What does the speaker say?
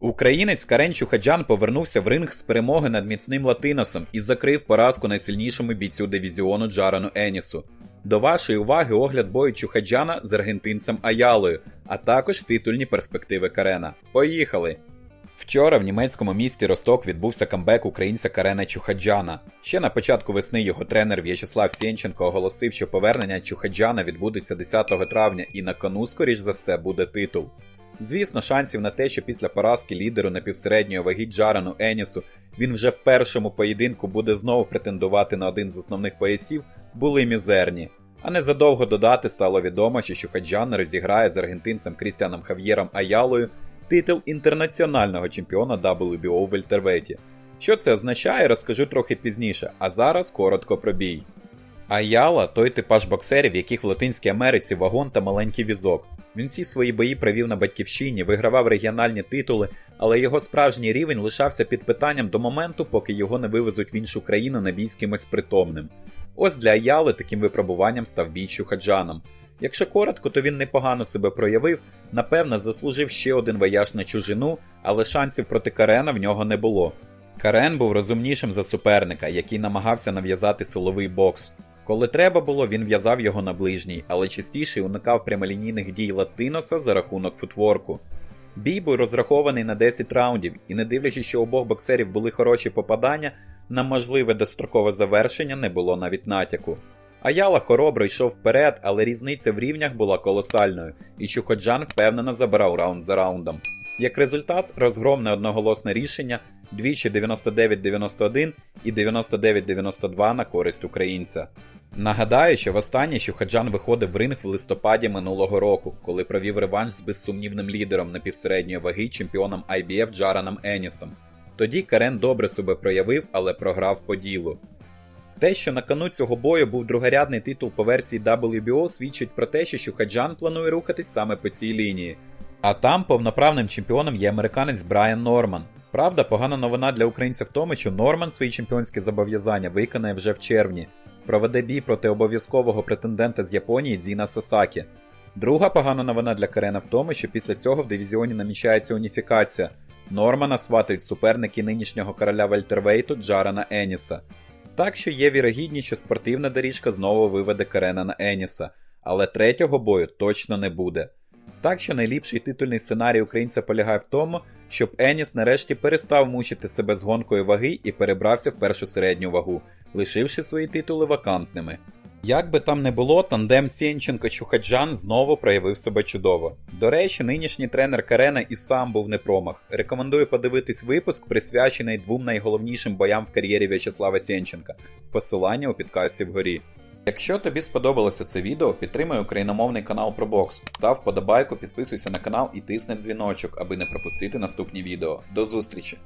Українець Карен Чухаджан повернувся в ринг з перемоги над міцним латиносом і закрив поразку найсильнішому бійцю дивізіону Джарану Енісу. До вашої уваги огляд бою Чухаджана з аргентинцем Аялою, а також титульні перспективи Карена. Поїхали! Вчора в німецькому місті Росток відбувся камбек українця Карена Чухаджана. Ще на початку весни його тренер В'ячеслав Сєнченко оголосив, що повернення Чухаджана відбудеться 10 травня і на кону, скоріш за все, буде титул. Звісно, шансів на те, що після поразки лідеру напівсередньої ваги Джарану Енісу він вже в першому поєдинку буде знову претендувати на один з основних поясів, були мізерні. А незадовго додати стало відомо, що Чухаджан розіграє з аргентинцем Крістіаном Хав'єром Аялою титул інтернаціонального чемпіона WBO у вельтерветі. Що це означає, розкажу трохи пізніше, а зараз коротко про бій. Аяла той типаж боксерів, яких в Латинській Америці вагон та маленький візок. Він всі свої бої провів на батьківщині, вигравав регіональні титули, але його справжній рівень лишався під питанням до моменту, поки його не вивезуть в іншу країну на бій з кимось притомним. Ось для Аяли таким випробуванням став бій Чухаджаном. Якщо коротко, то він непогано себе проявив, напевно, заслужив ще один вояж на чужину, але шансів проти Карена в нього не було. Карен був розумнішим за суперника, який намагався нав'язати силовий бокс. Коли треба було, він в'язав його на ближній, але частіше уникав прямолінійних дій Латиноса за рахунок футворку. Бій був розрахований на 10 раундів, і не дивлячись, що обох боксерів були хороші попадання, на можливе дострокове завершення не було навіть натяку. Аяла хоробро йшов вперед, але різниця в рівнях була колосальною, і Чуходжан впевнено забирав раунд за раундом. Як результат, розгромне одноголосне рішення двічі 99-91 і 99-92 на користь українця. Нагадаю, що востаннє Чухаджан виходив в ринг в листопаді минулого року, коли провів реванш з безсумнівним лідером напівсередньої ваги чемпіоном IBF Джараном Енісом. Тоді Карен добре себе проявив, але програв по ділу. Те, що на кону цього бою був другорядний титул по версії WBO, свідчить про те, що Чухаджан планує рухатись саме по цій лінії. А там повноправним чемпіоном є американець Брайан Норман. Правда, погана новина для українців в тому, що Норман свої чемпіонські зобов'язання виконає вже в червні, проведе бій проти обов'язкового претендента з Японії Дзіна Сасакі. Друга погана новина для Карена в тому, що після цього в дивізіоні намічається уніфікація. Нормана сватають суперники нинішнього короля Вельтервейту Джарана Еніса. Так що є вірогідність, що спортивна доріжка знову виведе Карена на Еніса, але третього бою точно не буде. Так що найліпший титульний сценарій українця полягає в тому, щоб Еніс нарешті перестав мучити себе з гонкою ваги і перебрався в першу середню вагу, лишивши свої титули вакантними. Як би там не було, тандем Сєнченко-Чухаджан знову проявив себе чудово. До речі, нинішній тренер Карена і сам був не промах. Рекомендую подивитись випуск, присвячений двом найголовнішим боям в кар'єрі В'ячеслава Сєнченка. Посилання у підкасті вгорі. Якщо тобі сподобалося це відео, підтримай україномовний канал про бокс, став вподобайку, підписуйся на канал і тисни дзвіночок, аби не пропустити наступні відео. До зустрічі!